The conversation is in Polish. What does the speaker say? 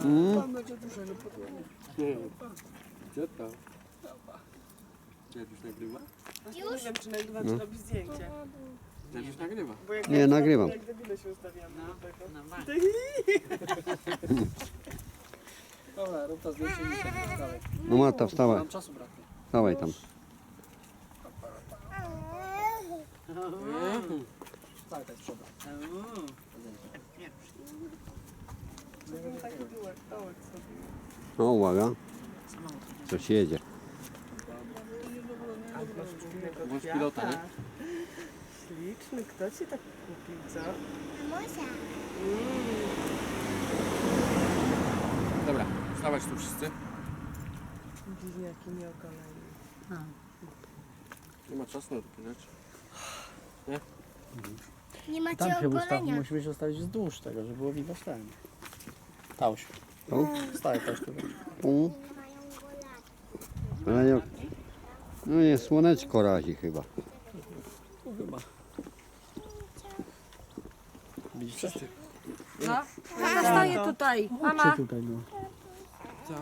Tam będzie dużego podłożenia. Co to? Dziaduś nagrywa? Nie wiem, czy nagrywa, czy robi zdjęcie. Dziaduś nagrywa. Bo jak Nie, ja nagrywam. Jak debile się ustawiamy do tego. No ma. Dobra, rób to zdjęcie i. No Marta, wstawaj, Mam czasu braknie. wstawaj tam. Tak, tak. Uuu. O, uwaga, coś jedzie. Włącz pilota, nie? Śliczny, kto ci tak kupił, co? Dobra, wstawać tu wszyscy. Bliźniaki nieokaleni. Nie ma czasu na takie rzeczy. Nie macie Tam się ustaw, musimy się ustawić wzdłuż tego, żeby było widać ten. Tauś. Tu? Staję też tu. Tu. Ale jak... No nie, słoneczko razi chyba. Tu chyba. Widzicie? No, mama staje tutaj. Mama. tutaj no. Co?